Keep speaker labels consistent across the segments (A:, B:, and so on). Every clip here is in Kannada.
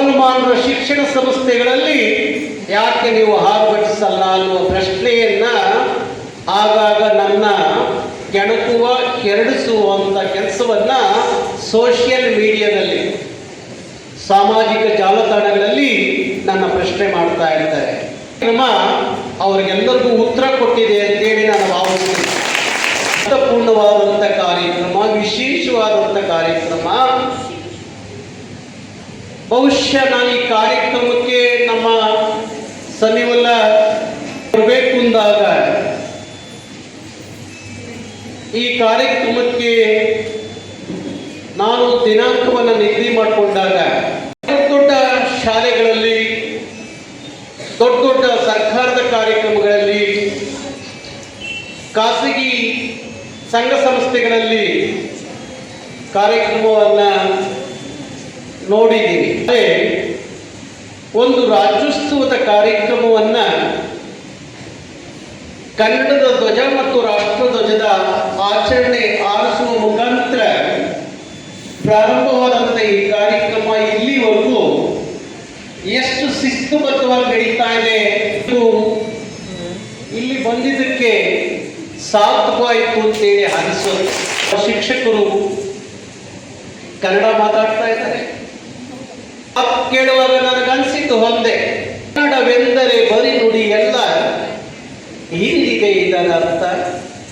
A: ಮುಸಲ್ಮಾನರ ಶಿಕ್ಷಣ ಸಂಸ್ಥೆಗಳಲ್ಲಿ ಯಾಕೆ ನೀವು ಆರ್ಭಟಿಸಲ್ಲ ಅನ್ನುವ ಪ್ರಶ್ನೆಯನ್ನ ಆಗಾಗ ನನ್ನ ಕೆಣಕುವ ಕೆರಡಿಸುವಂಥ ಕೆಲಸವನ್ನ ಸೋಷಿಯಲ್ ಮೀಡಿಯಾದಲ್ಲಿ, ಸಾಮಾಜಿಕ ಜಾಲತಾಣಗಳಲ್ಲಿ ನನ್ನ ಪ್ರಶ್ನೆ ಮಾಡ್ತಾ ಇರ್ತಾರೆ ಕ್ರಮ ಅವರಿಗೆಲ್ಲರಿಗೂ ಉತ್ತರ ಕೊಟ್ಟಿದೆ ಅಂತೇಳಿ ನಾನು ಭಾವಿಸ್ತೀನಿ. ಅರ್ಥಪೂರ್ಣವಾದಂಥ ಕಾರ್ಯಕ್ರಮ ವಿಶೇಷವಾದಂಥ ಕಾರ್ಯಕ್ರಮ ಬಹುಶಃ ನಾನು ಈ ಕಾರ್ಯಕ್ರಮಕ್ಕೆ ನಮ್ಮ ಸನಿವಲ್ಲ ಬರಬೇಕು ಅಂದಾಗ ಈ ಕಾರ್ಯಕ್ರಮಕ್ಕೆ ನಾನು ದಿನಾಂಕವನ್ನು ನಿಗದಿ ಮಾಡಿಕೊಂಡಾಗ ದೊಡ್ಡ ದೊಡ್ಡ ಶಾಲೆಗಳಲ್ಲಿ, ದೊಡ್ಡ ದೊಡ್ಡ ಸರ್ಕಾರದ ಕಾರ್ಯಕ್ರಮಗಳಲ್ಲಿ, ಖಾಸಗಿ ಸಂಘ ಸಂಸ್ಥೆಗಳಲ್ಲಿ ಕಾರ್ಯಕ್ರಮವನ್ನು ನೋಡಿದ್ದೀನಿ ಅದೇ ಒಂದು ರಾಜ್ಯೋತ್ಸವದ ಕಾರ್ಯಕ್ರಮವನ್ನು ಕನ್ನಡದ ಧ್ವಜ ಮತ್ತು ರಾಷ್ಟ್ರಧ್ವಜದ ಆಚರಣೆ ಆರಿಸುವ ಮುಖಾಂತರ ಪ್ರಾರಂಭವಾದಂಥ ಈ ಕಾರ್ಯಕ್ರಮ ಇಲ್ಲಿವರೆಗೂ ಎಷ್ಟು ಶಿಸ್ತುಬದ್ಧವಾಗಿ ನಡೀತಾ ಇದೆ ಇಲ್ಲಿ ಬಂದಿದ್ದಕ್ಕೆ ಸಾರ್ಥಕವಾಯಿತು ಅಂತೇಳಿ ಅನಿಸೋದು ಶಿಕ್ಷಕರು ಕನ್ನಡ ಮಾತಾಡ್ತಾ ಇದ್ದಾರೆ. ಕೇಳುವಾಗ ನನಗನ್ಸಿದ್ದು ಒಂದೇ. ಕನ್ನಡವೆಂದರೆ ಬರಿ ನುಡಿ ಎಲ್ಲ. ಹೀಗಿದೆ ಇದರ ಅರ್ಥ.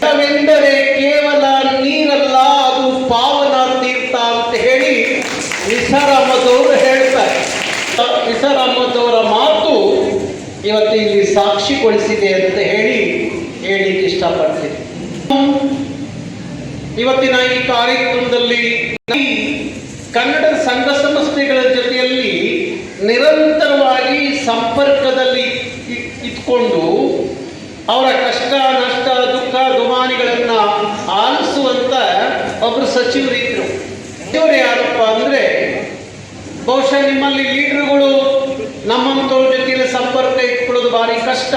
A: ಕನ್ನಡವೆಂದರೆ ಕೇವಲ ನೀರಲ್ಲ, ಅದು ಪಾವನ ತೀರ್ಥ ಅಂತ ಹೇಳಿ ನಿಸಾರ್ ಅಹಮದ್ ಅವರು ಹೇಳ್ತಾರೆ. ನಿಸಾರ್ ಅಹಮದ್ ಅವರ ಮಾತು ಇವತ್ತು ಇಲ್ಲಿ ಸಾಕ್ಷಿಗೊಳಿಸಿದೆ ಅಂತ ಹೇಳಿ ಹೇಳಿಕ್ಕೆ ಇಷ್ಟಪಡ್ತೀನಿ. ಇವತ್ತಿನ ಈ ಕಾರ್ಯಕ್ರಮದಲ್ಲಿ ಕನ್ನಡ ಸಂಘ ಸಂಸ್ಥೆಗಳ ಜೊತೆಯಲ್ಲಿ ನಿರಂತರವಾಗಿ ಸಂಪರ್ಕದಲ್ಲಿ ಇಟ್ಕೊಂಡು ಅವರ ಕಷ್ಟ, ನಷ್ಟ, ದುಃಖ, ದುಮಾನಿಗಳನ್ನು ಆಲಿಸುವಂತ ಒಬ್ಬರು ಸಚಿವರಿದ್ರು ಇವರು ಯಾರಪ್ಪ ಅಂದ್ರೆ, ಬಹುಶಃ ನಿಮ್ಮಲ್ಲಿ ಲೀಡರ್ಗಳು ನಮ್ಮಂತವ್ರ ಜೊತೆಯಲ್ಲಿ ಸಂಪರ್ಕ ಇಟ್ಕೊಳ್ಳೋದು ಭಾರಿ ಕಷ್ಟ.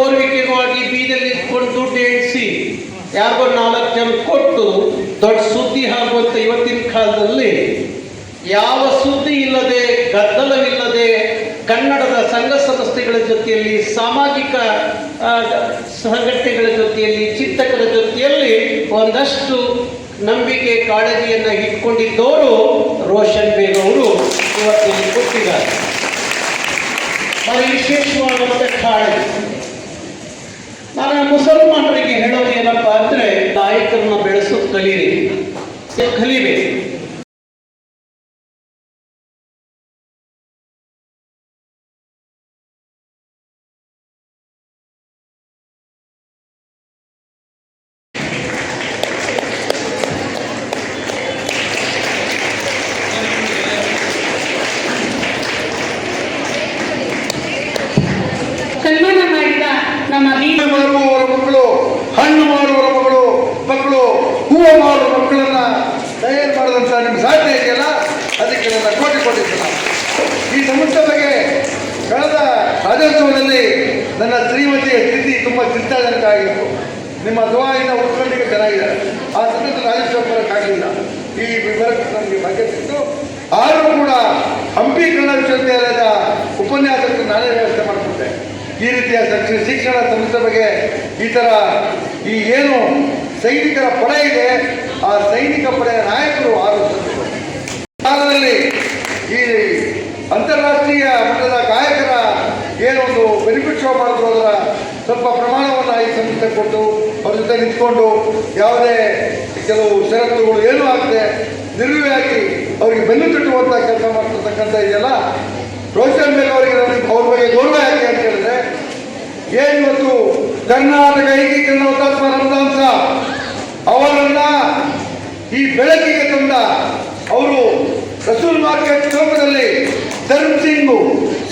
A: ಓರ್ವಿಕೆಗಾಗಿ ಬೀದಲ್ಲಿ ಇಟ್ಕೊಂಡು ದುಡ್ಡು ಎಣಿಸಿ, ಯಾರಿಗೋ ನಾಲ್ಕು ಜನ ಕೊಟ್ಟು ದೊಡ್ಡ ಸುದ್ದಿ ಆಗುವಂತ ಇವತ್ತಿನ ಕಾಲದಲ್ಲಿ ಯಾವ ಸುದ್ದಿ ಇಲ್ಲದೆ, ಗದ್ದಲವಿಲ್ಲದೆ ಕನ್ನಡದ ಸಂಘ ಸಂಸ್ಥೆಗಳ ಜೊತೆಯಲ್ಲಿ, ಸಾಮಾಜಿಕ ಸಂಘಟನೆಗಳ ಜೊತೆಯಲ್ಲಿ, ಚಿಂತಕರ ಜೊತೆಯಲ್ಲಿ ಒಂದಷ್ಟು ನಂಬಿಕೆ ಕಾಳಜಿಯನ್ನ ಇಟ್ಕೊಂಡಿದ್ದವರು ರೋಷನ್ ಬೇಗ್ ಅವರು ಇವತ್ತಿಲ್ಲಿ ಕೊಟ್ಟಿದ್ದಾರೆ. ವಿಶೇಷವಾದಂಥ ಕಾಳಜಿ. ನಾನು ಮುಸಲ್ಮಾನರಿಗೆ ಹೇಳೋದು ಏನಪ್ಪ ಅಂದ್ರೆ ನಾಯಕರನ್ನ ಬೆಳೆಸೋದು ಕಲೀರಿ. ಕಲಿಬೇಕು.
B: ರಾಜ್ಯೋತ್ಸವದಲ್ಲಿ ನನ್ನ ಶ್ರೀಮತಿಯ ಸ್ಥಿತಿ ತುಂಬ ಚಿಂತಾಜನಕ ಆಗಿತ್ತು ನಿಮ್ಮ ದುವಾಯಿಂದ ಉತ್ಕೊಂಡಿಗೆ ಚೆನ್ನಾಗಿದೆ. ಆ ಸಂದರ್ಭ ಬರೋಕ್ಕಾಗಲಿಲ್ಲ ಈ ವಿವರಕ್ಕೆ ನಮಗೆ ಭಾಗ್ಯ ಸಿಕ್ತು ಆದರೂ ಕೂಡ ಹಂಪಿ ಕನ್ನಡ ವಿಶ್ವವಿದ್ಯಾಲಯದ ಉಪನ್ಯಾಸಕ್ಕೆ ನಾನೇ ವ್ಯವಸ್ಥೆ ಮಾಡಿಕೊಟ್ಟೆ. ಈ ರೀತಿಯ ಶಿಕ್ಷಣ ಸಂಸ್ಥೆ ಬಗ್ಗೆ ಈ ಥರ ಈ ಏನು ಸೈನಿಕರ ಪಡೆ ಇದೆ, ಆ ಸೈನಿಕ ಪಡೆಯ ನಾಯಕರು ಆರು. ಕಾಲದಲ್ಲಿ ಈ ಅಂತಾರಾಷ್ಟ್ರೀಯ ಮಟ್ಟದ ಏನೊಂದು ಬೆನಿಫಿಟ್ ಶೋ ಮಾಡಿದ್ರು ಅದರ ಸ್ವಲ್ಪ ಪ್ರಮಾಣವನ್ನು ಈ ಸಂಸ್ಥೆ ಕೊಟ್ಟು ಅವ್ರ ಜೊತೆ ನಿಂತ್ಕೊಂಡು ಯಾವುದೇ ಕೆಲವು ಷರತ್ತುಗಳು ಏನೂ ಆಗದೆ ನಿರ್ವಿಯಾಗಿ ಅವರಿಗೆ ಬೆನ್ನು ತಟ್ಟುವಂಥ ಕೆಲಸ ಮಾಡ್ತಕ್ಕಂಥ ಇದೆಯಲ್ಲ ರೋಷನ್ ಮೇಲೆ ಅವರಿಗೆ ನನಗೆ ಅವ್ರ ಬಗ್ಗೆ ಗೌರವ ಯಾಕೆ ಅಂತ ಹೇಳಿದ್ರೆ ಏನಿವತ್ತು ಕರ್ನಾಟಕ ಏಕೀಕರಣ ಹುತಾತ್ಮ ರಮದಾನ್ ಸಾಬ್ ಅವರನ್ನ ಈ ಬೆಳಕಿಗೆ ತಂದ ಅವರು ರಸೂಲ್ ಮಾರ್ಕೆಟ್ ಚೌಕದಲ್ಲಿ ಧರ್ಮ್ ಸಿಂಗ್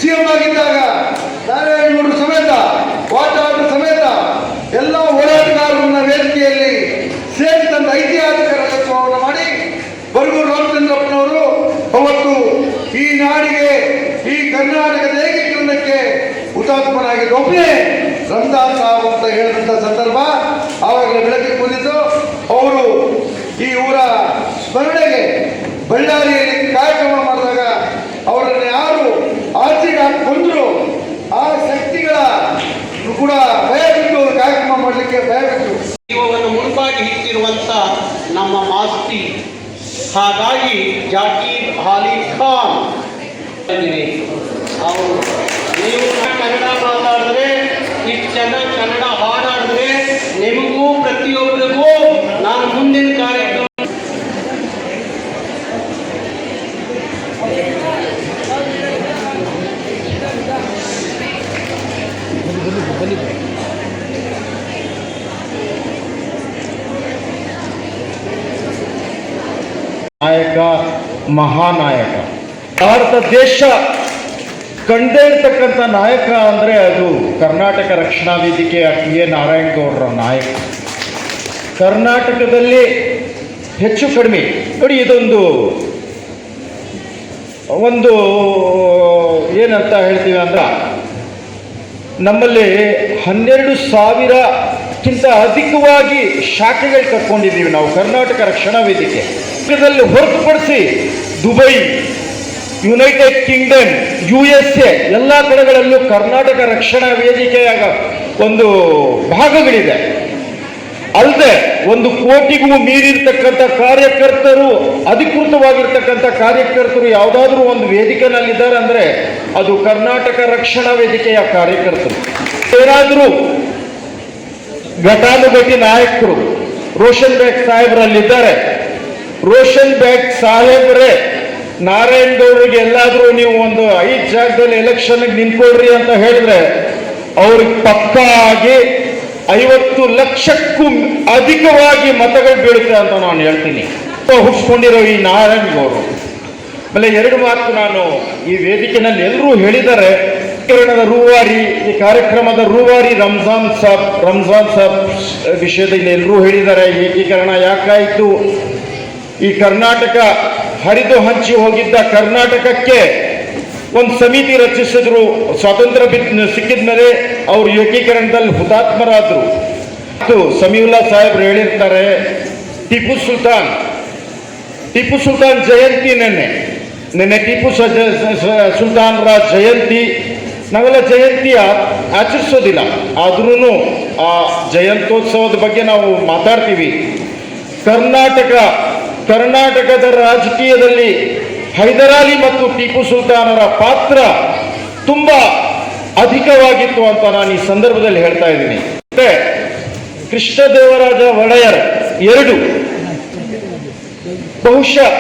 B: ಸಿಎಂ ಆಗಿದ್ದಾಗ ನಾರಾಯಣಗೌಡರು ಸಮೇತ ವಾಟಾಟು ಸಮೇತ ಎಲ್ಲ ಹೋರಾಟಗಾರರನ್ನ ವೇದಿಕೆಯಲ್ಲಿ ಸೇರಿ ತಂದ ಐತಿಹಾಸಿಕ ರಥೋತ್ಸವವನ್ನು ಮಾಡಿ ಬರಗೂರು ರಾಮಚಂದ್ರಪ್ಪನವರು ಅವತ್ತು ಈ ನಾಡಿಗೆ, ಈ ಕರ್ನಾಟಕದ ಏಕೀಕರಣಕ್ಕೆ ಹುತಾತ್ಮರಾಗಿದ್ದ ಒಬ್ಬನೇ ರಂಜಾನ್ ಸಾಬ್ ಅಂತ ಹೇಳಿದಂಥ ಸಂದರ್ಭ ಆವಾಗಲೇ ಬೆಳಕಿಗೆ ಬಂದಿದ್ದು. ಅವರು ಈ ಊರ ಸ್ಮರಣೆಗೆ ಬಳ್ಳಾರಿಯಲ್ಲಿ ಕಾರ್ಯಕ್ರಮ ಮಾಡಿದಾಗ ಅವರನ್ನು ಯಾರು ಆಚೆಗೆ ಬಂದರು ಆ ಶಕ್ತಿಗಳ ಕೂಡ ಭಯ ಬಿಟ್ಟು ಕಾರ್ಯಕ್ರಮ ಮಾಡಲಿಕ್ಕೆ ಭಯ
A: ಜೀವವನ್ನು ಮುಡುಪಾಗಿ ಇಟ್ಟಿರುವಂತ ನಮ್ಮ ಮಾಸ್ತಿ ಹಾಗಾಗಿ ಜಾಕೀರ್ ಅಲಿ ಖಾನ್. ಅವರು ನೀವು ಕನ್ನಡ ಮಾತಾಡಿದ್ರೆ, ಇಷ್ಟು ಚೆನ್ನಾಗಿ ಕನ್ನಡ ಹಾಡಾಡಿದ್ರೆ, ನಿಮಗೂ ಪ್ರತಿಯೊಬ್ಬರಿಗೂ ನಾನು ಮುಂದಿನ ಕಾರ್ಯಕ್ರಮ
C: ನಾಯಕ, ಮಹಾನಾಯಕ. ಭಾರತ ದೇಶ ಕಂಡೇ ಇರ್ತಕ್ಕಂಥ ನಾಯಕ ಅಂದರೆ ಅದು ಕರ್ನಾಟಕ ರಕ್ಷಣಾ ವೇದಿಕೆಯ ಟಿ ಎ ನಾರಾಯಣಗೌಡರ ನಾಯಕ. ಕರ್ನಾಟಕದಲ್ಲಿ ಹೆಚ್ಚು ಕಡಿಮೆ, ನೋಡಿ ಇದೊಂದು, ಒಂದು, ಏನಂತ ಹೇಳ್ತೀವಿ ಅಂದ್ರೆ, ನಮ್ಮಲ್ಲಿ ಹನ್ನೆರಡು ಸಾವಿರಕ್ಕಿಂತ ಅಧಿಕವಾಗಿ ಶಾಖೆಗಳು ಕರ್ಕೊಂಡಿದ್ದೀವಿ ನಾವು. ಕರ್ನಾಟಕ ರಕ್ಷಣಾ ವೇದಿಕೆ. ಇದರಲ್ಲಿ ಹೊರತುಪಡಿಸಿ Dubai United Kingdom U S A ಎಲ್ಲ ಕಡೆಗಳಲ್ಲೂ ಕರ್ನಾಟಕ ರಕ್ಷಣಾ ವೇದಿಕೆಯ ಒಂದು ಭಾಗಗಳಿದೆ. ಅಲ್ಲದೆ ಒಂದು ಕೋಟಿಗೂ ಮೀರಿರ್ತಕ್ಕಂಥ ಕಾರ್ಯಕರ್ತರು, ಅಧಿಕೃತವಾಗಿರ್ತಕ್ಕಂಥ ಕಾರ್ಯಕರ್ತರು ಯಾವುದಾದ್ರೂ ಒಂದು ವೇದಿಕೆನಲ್ಲಿದ್ದಾರೆ ಅಂದರೆ ಅದು ಕರ್ನಾಟಕ ರಕ್ಷಣಾ ವೇದಿಕೆಯ ಕಾರ್ಯಕರ್ತರು. ಏನಾದರೂ ಘಟಾನುಘಟಿ ನಾಯಕರು, ರೋಷನ್ ಬೇಗ್ ಸಾಹೇಬ್ರಲ್ಲಿದ್ದಾರೆ. ರೋಷನ್ ಬೇಗ್ ಸಾಹೇಬ್ರೇ, ನಾರಾಯಣ್ ಗೌಡ್ರಿಗೆ ಎಲ್ಲಾದರೂ ನೀವು ಒಂದು ಐದು ಜಾಗದಲ್ಲಿ ಎಲೆಕ್ಷನ್ ನಿಂತ್ಕೊಳ್ರಿ ಅಂತ ಹೇಳಿದ್ರೆ, ಅವ್ರಿಗೆ ಪಕ್ಕಾ ಆಗಿ ಐವತ್ತು ಲಕ್ಷಕ್ಕೂ ಅಧಿಕವಾಗಿ ಮತಗಳು ಬೀಳುತ್ತೆ ಅಂತ ನಾನು ಹೇಳ್ತೀನಿ. ಹುಡ್ಸ್ಕೊಂಡಿರೋ ಈ ನಾರಾಯಣ್ ಗೌಡರು. ಆಮೇಲೆ ಎರಡು ಮಾತು ನಾನು ಈ ವೇದಿಕೆನಲ್ಲಿ ಎಲ್ಲರೂ ಹೇಳಿದ್ದಾರೆ. ಏಕೀಕರಣದ ರೂವಾರಿ, ಈ ಕಾರ್ಯಕ್ರಮದ ರೂವಾರಿ ರಂಜಾನ್ ಸಾಬ್ ರಂಜಾನ್ ಸಾಬ್ ವಿಷಯದಲ್ಲಿ ಎಲ್ಲರೂ ಹೇಳಿದ್ದಾರೆ, ಏಕೀಕರಣ ಯಾಕಾಯಿತು? ಈ ಕರ್ನಾಟಕ ಹರಿದು ಹಂಚಿ ಹೋಗಿದ್ದ ಕರ್ನಾಟಕಕ್ಕೆ ಒಂದು ಸಮಿತಿ ರಚಿಸಿದ್ರು, ಸ್ವಾತಂತ್ರ್ಯ ಬಿದ್ ಸಿಕ್ಕಿದ ಮೇಲೆ ಅವರು ಏಕೀಕರಣದಲ್ಲಿ ಹುತಾತ್ಮರಾದರು. ಮತ್ತು ಸಮೀವುಲ್ಲಾ ಸಾಹೇಬ್ರು ಹೇಳಿರ್ತಾರೆ, ಟಿಪ್ಪು ಸುಲ್ತಾನ್ ಟಿಪ್ಪು ಸುಲ್ತಾನ್ ಜಯಂತಿ ನೆನ್ನೆ, ನಿನ್ನೆ ಟಿಪ್ಪು ಸುಲ್ತಾನ್ರ ಜಯಂತಿ ನಾವೆಲ್ಲ ಜಯಂತಿಯ ಆಚರಿಸೋದಿಲ್ಲ. ಆದ್ರೂ ಆ ಜಯಂತೋತ್ಸವದ ಬಗ್ಗೆ ನಾವು ಮಾತಾಡ್ತೀವಿ. ಕರ್ನಾಟಕ, ಕರ್ನಾಟಕದ ರಾಜಕೀಯದಲ್ಲಿ ಹೈದರಾಲಿ ಮತ್ತು ಟಿಪ್ಪು ಸುಲ್ತಾನರ ಪಾತ್ರ ತುಂಬ ಅಧಿಕವಾಗಿತ್ತು ಅಂತ ನಾನು ಈ ಸಂದರ್ಭದಲ್ಲಿ ಹೇಳ್ತಾ ಇದ್ದೀನಿ. ಮತ್ತೆ ಕೃಷ್ಣದೇವರಾಜ ಒಡೆಯರ್ ಎರಡು. ಬಹುಶಃ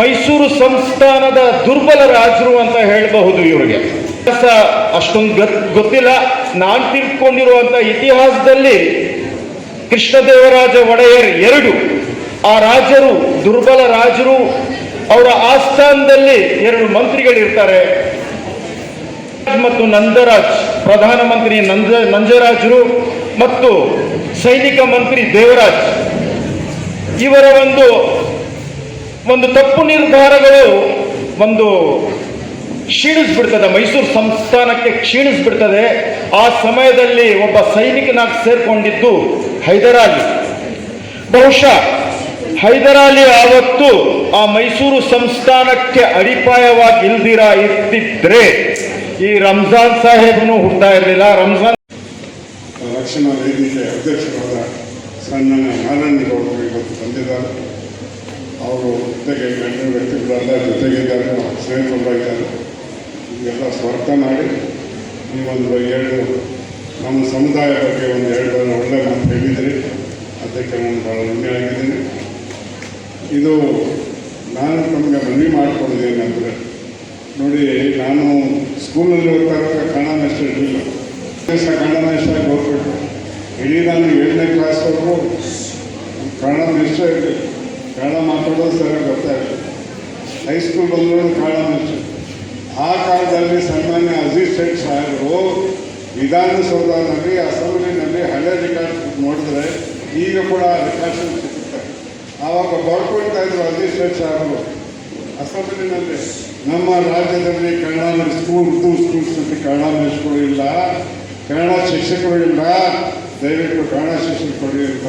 C: ಮೈಸೂರು ಸಂಸ್ಥಾನದ ದುರ್ಬಲ ರಾಜರು ಅಂತ ಹೇಳಬಹುದು ಇವರಿಗೆ. ಅಷ್ಟೊಂದು ಗೊತ್- ಗೊತ್ತಿಲ್ಲ. ನಾನು ತಿಳ್ಕೊಂಡಿರುವಂತ ಇತಿಹಾಸದಲ್ಲಿ ಕೃಷ್ಣದೇವರಾಜ ಒಡೆಯರ್ ಎರಡು, ಆ ರಾಜರು, ದುರ್ಬಲ ರಾಜರು, ಅವರ ಆಸ್ಥಾನದಲ್ಲಿ ಎರಡು ಮಂತ್ರಿಗಳಿರ್ತಾರೆ. ಮತ್ತು ನಂದರಾಜ್, ಪ್ರಧಾನಮಂತ್ರಿ ನಂದ, ನಂಜರಾಜರು ಮತ್ತು ಸೈನಿಕ ಮಂತ್ರಿ ದೇವರಾಜ್. ಇವರ ಒಂದು ಒಂದು ತಪ್ಪು ನಿರ್ಧಾರಗಳು ಒಂದು ಕ್ಷೀಣಿಸ್ಬಿಡ್ತದೆ. ಮೈಸೂರು ಸಂಸ್ಥಾನಕ್ಕೆ ಕ್ಷೀಣಿಸ್ಬಿಡ್ತದೆ. ಆ ಸಮಯದಲ್ಲಿ ಒಬ್ಬ ಸೈನಿಕನಾಗಿ ಸೇರ್ಕೊಂಡಿದ್ದು ಹೈದರಾಲಿ. ಬಹುಶಃ ಹೈದರಾಲಿ ಆವತ್ತು ಆ ಮೈಸೂರು ಸಂಸ್ಥಾನಕ್ಕೆ ಅಡಿಪಾಯವಾಗಿ ಇಲ್ದಿರ ಇರ್ತಿದ್ರೆ ಈ ರಂಜಾನ್ ಸಾಹೇಬ್ನು ಹುಟ್ಟಾ ಇರಲಿಲ್ಲ. ರಂಜಾನ್
D: ರಕ್ಷಣಾ ವೇದಿಕೆ ಅಧ್ಯಕ್ಷರಾದ ಸಣ್ಣ ನಾರಾಯಣಗೌಡರು ಇವತ್ತು ಬಂದಿದ್ದಾರೆ. ಅವರು ಜೊತೆಗೆ ಗಣ್ಯ ವ್ಯಕ್ತಿಗಳೆಲ್ಲ ಜೊತೆಗಿದ್ದಾರೆ. ಸ್ನೇಹಿತರಾಗಿದ್ದಾರೆ ಇವೆಲ್ಲ ಸ್ವರ್ಥ ಮಾಡಿ ನೀವೊಂದು ಎರಡು, ನಮ್ಮ ಸಮುದಾಯ ಬಗ್ಗೆ ಒಂದು ಎರಡು ಒಳ್ಳೆ ಮಾತು ಹೇಳಿದಿರಿ. ಅದಕ್ಕೆ ನಾನು ಭಾಳ ಹೆಮ್ಮೆ ಆಗಿದ್ದೀನಿ. ಇದು ನಾನು ತಮಗೆ ಮನವಿ ಮಾಡಿಕೊಂಡಿದ್ದೇನೆಂದರೆ ನೋಡಿ, ನಾನು ಸ್ಕೂಲಲ್ಲಿ ಓದ್ತಾ ಕನ್ನಡ ಮಾಸ್ಟರ್ ಇರಲಿಲ್ಲ. ಕನ್ನಡ ಮಾಸ್ಟರ್ ಹೋಗ್ಬಿಟ್ಟು ಇಡೀ ನಾನು ಏಳನೇ ಕ್ಲಾಸ್ವರೆಗೂ ಕನ್ನಡ ಇಷ್ಟ ಇರಲಿ ಕನ್ನಡ ಮಾತಾಡೋದು ಸರಿಯಾಗಿ ಗೊತ್ತಾಗಲಿಲ್ಲ ಹೈಸ್ಕೂಲ್ ಬಂದರೂ ಕನ್ನಡ ಮಾಸ್ಟರ್ ಆ ಕಾಲದಲ್ಲಿ ಸನ್ಮಾನ್ಯ ಅಜೀಜ್ ಶೇಖ್ ಸಾಹೇಬರು ವಿಧಾನಸೌಧದಲ್ಲಿ, ಅಸೆಂಬ್ಲಿನಲ್ಲಿ ಹಳೆ ರೆಕಾರ್ಡ್ ನೋಡಿದ್ರೆ ಈಗ ಕೂಡ ರೆಕಾರ್ಡ್ ಸಿಗುತ್ತೆ. ಆವಾಗ ಬರ್ಕೊಳ್ತಾ ಇದ್ರು ಅಜೀಜ್ ಶೇಖ್ ಸಾಹೇಬರು. ಅಸೆಂಬ್ಲಿನಲ್ಲಿ ನಮ್ಮ ರಾಜ್ಯದಲ್ಲಿ Kannada school Urdu schools Kannada school ಇಲ್ಲ. ಕನ್ನಡ ಶಿಕ್ಷಕರು ಇಲ್ಲ. ದಯವಿಟ್ಟು ಕನ್ನಡ ಶಿಕ್ಷಕರು ಕೊಡಿ ಅಂತ.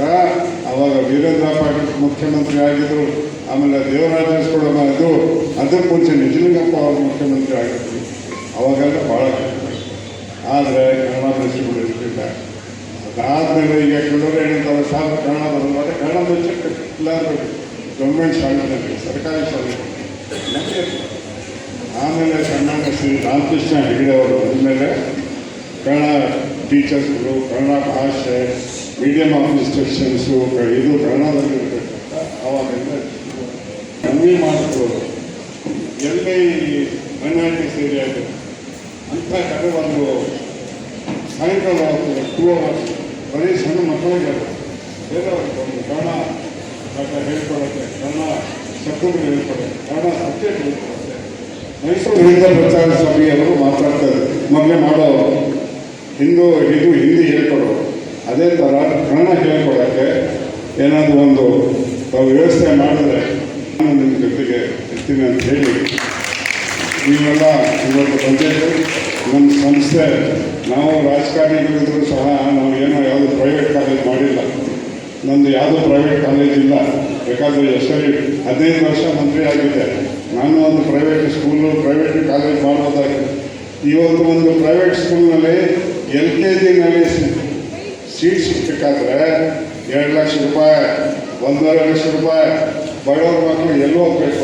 D: ಅವಾಗ ವೀರೇಂದ್ರ ಪಾಟೀಲ್ ಮುಖ್ಯಮಂತ್ರಿ ಆಗಿದ್ದರು ಆಮೇಲೆ ದೇವರಾಜ ಕೂಡ ಇದು ಅದಕ್ಕೆ ಮುಂಚೆ ನಿಜಲಿಂಗಪ್ಪ ಅವರು ಮುಖ್ಯಮಂತ್ರಿ ಆಗಿದ್ರು. ಅವಾಗೆಲ್ಲ ಭಾಳ ಆದರೆ ಕನ್ನಡ ಬೆಳೆಸಿಕೊಂಡು ಇರಲಿಲ್ಲ ಅದಾದಮೇಲೆ ಈಗ ಕೆಲವರು ಏನಂತಾರೆ ಸಾಕು ಕನ್ನಡ ಬರಲ್ಲ ಕನ್ನಡ ಬೆಳೆಸಕ್ಕೆ ಇಲ್ಲ ಗೌರ್ಮೆಂಟ್ ಶಾಲೆಗಳಲ್ಲಿ, ಸರ್ಕಾರಿ ಶಾಲೆಗಳಲ್ಲಿ. ಆಮೇಲೆ ಕನ್ನಡ ಶ್ರೀ ರಾಮಕೃಷ್ಣ ಹೆಗಡೆ ಅವರು ಬಂದಮೇಲೆ ಕನ್ನಡ ಟೀಚರ್ಸ್ಗಳು ಕನ್ನಡ ಭಾಷೆ ಮೀಡಿಯಮ್ ಆಫ್ ಇನ್ಸ್ಟ್ರಕ್ಷನ್ಸು ಇದು ಕನ್ನಡದಲ್ಲಿ ಇರಬೇಕಂತ ಅವಾಗಿಂದ ಕಮ್ಮಿ ಮಾಡಿಕೊಳ್ಳೋದು ಎಲ್ಲಿ ಮೈನಾರಿಟೀಸ್ ಏರಿಯಾ ಇದೆ ಅಂತ ಕಡೆ ಒಂದು ಸಾಯಂಕಾಲ ಟೂ ಅವರ್ಸ್ ಬರೀ ಸಣ್ಣ ಮಕ್ಕಳಿಗೆ ಬೇರೆಯವ್ರಿಗೆ ಒಂದು ಕನ್ನಡ ಪಾಠ ಹೇಳ್ಕೊಡುತ್ತೆ ಕನ್ನಡ ಶಬ್ದಗಳು ಹೇಳ್ಕೊಡುತ್ತೆ ಕನ್ನಡ ಸಬ್ಜೆಕ್ಟ್ ಹೇಳ್ಕೊಡುತ್ತೆ ಮೈಸೂರು ಹಿಂದೆ ಪ್ರಚಾರ ಸಭೆಯವರು ಮಾತಾಡ್ತಾರೆ ಮೊದಲೇ ಮಾಡೋ ಹಿಂದೂ ಇದು ಹಿಂದಿ ಹೇಳ್ಕೊಡೋರು. ಅದೇ ಥರ ಕನ್ನಡ ಹೇಳ್ಕೊಡೋಕ್ಕೆ ಏನಾದರೂ ಒಂದು ತಾವು ವ್ಯವಸ್ಥೆ ಮಾಡಿದ್ರೆ ನಾನು ನಿಮ್ಮ ಜೊತೆಗೆ ಇರ್ತೀನಿ ಅಂತ ಹೇಳಿ. ನೀವೆಲ್ಲ ಇವತ್ತು ಬಂದಿದ್ದು ನಮ್ಮ ಸಂಸ್ಥೆ, ನಾವು ರಾಜಕಾರಣಿಗಳಿದ್ರು ಸಹ ನಾವು ಏನೋ ಯಾವುದೋ ಪ್ರೈವೇಟ್ ಕಾಲೇಜ್ ಮಾಡಿಲ್ಲ. ನಂದು ಯಾವುದೋ ಪ್ರೈವೇಟ್ ಕಾಲೇಜ್ ಇಲ್ಲ. ಬೇಕಾದರೆ ಹೆಸರಿ ಹದಿನೈದು ವರ್ಷ ಮಂತ್ರಿ ಆಗಿದೆ. ನಾನು ಒಂದು ಪ್ರೈವೇಟ್ ಸ್ಕೂಲು ಪ್ರೈವೇಟ್ ಕಾಲೇಜ್ ಮಾಡ್ಬೋದಾಗಿ. ಇವತ್ತು ಒಂದು ಪ್ರೈವೇಟ್ ಸ್ಕೂಲ್ನಲ್ಲಿ ಎಲ್ ಕೆ ಜಿನಲ್ಲಿ ಸೀಟ್ ಸಿಗಬೇಕಾದ್ರೆ ಎರಡು ಲಕ್ಷ ರೂಪಾಯಿ ಒಂದೂವರೆ ಲಕ್ಷ ರೂಪಾಯಿ ಬಡವ್ರ ಮಕ್ಕಳು ಎಲ್ಲಿ ಹೋಗ್ಬೇಕು.